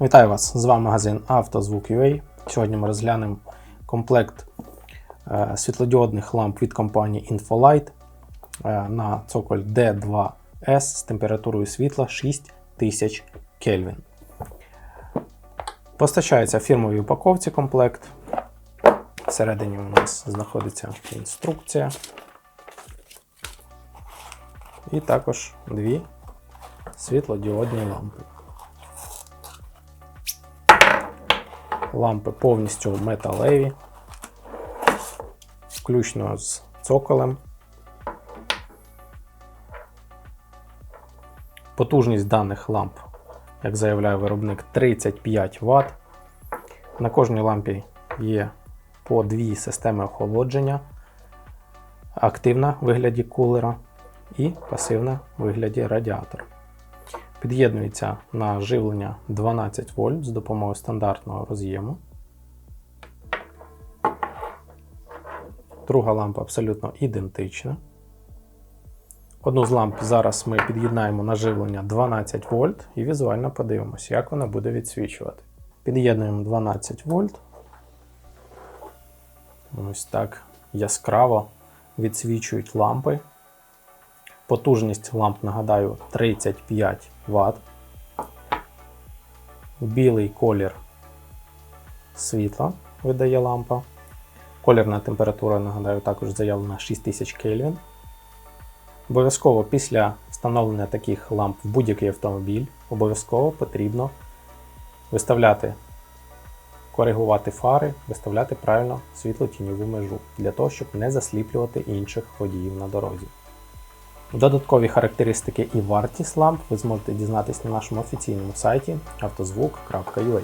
Вітаю вас! З вами магазин «Автозвук.UA». Сьогодні ми розглянемо комплект е, світлодіодних ламп від компанії Infolight е, на цоколь D2S з температурою світла 6000 Кельвін. Постачається фірмовій упаковці комплект. Всередині у нас знаходиться інструкція. І також дві світлодіодні лампи. Лампи повністю металеві, включно з цоколем. Потужність даних ламп, як заявляє виробник, 35 Вт. На кожній лампі є по дві системи охолодження. Активна в вигляді кулера і пасивна в вигляді радіатора. Під'єднується на живлення 12 вольт з допомогою стандартного роз'єму. Друга лампа абсолютно ідентична. Одну з ламп зараз ми під'єднаємо на живлення 12 вольт і візуально подивимося, як вона буде відсвічувати. Під'єднуємо 12 вольт. Ось так яскраво відсвічують лампи. Потужність ламп, нагадаю, 35 Вт. Білий колір світла видає лампа. Колірна температура, нагадаю, також заявлена 6000 Кельвін. Обов'язково після встановлення таких ламп в будь-який автомобіль обов'язково потрібно виставляти, коригувати фари, виставляти правильно світло-тіньову межу для того, щоб не засліплювати інших водіїв на дорозі. Додаткові характеристики і вартість ламп ви зможете дізнатися на нашому офіційному сайті автозвук.ua.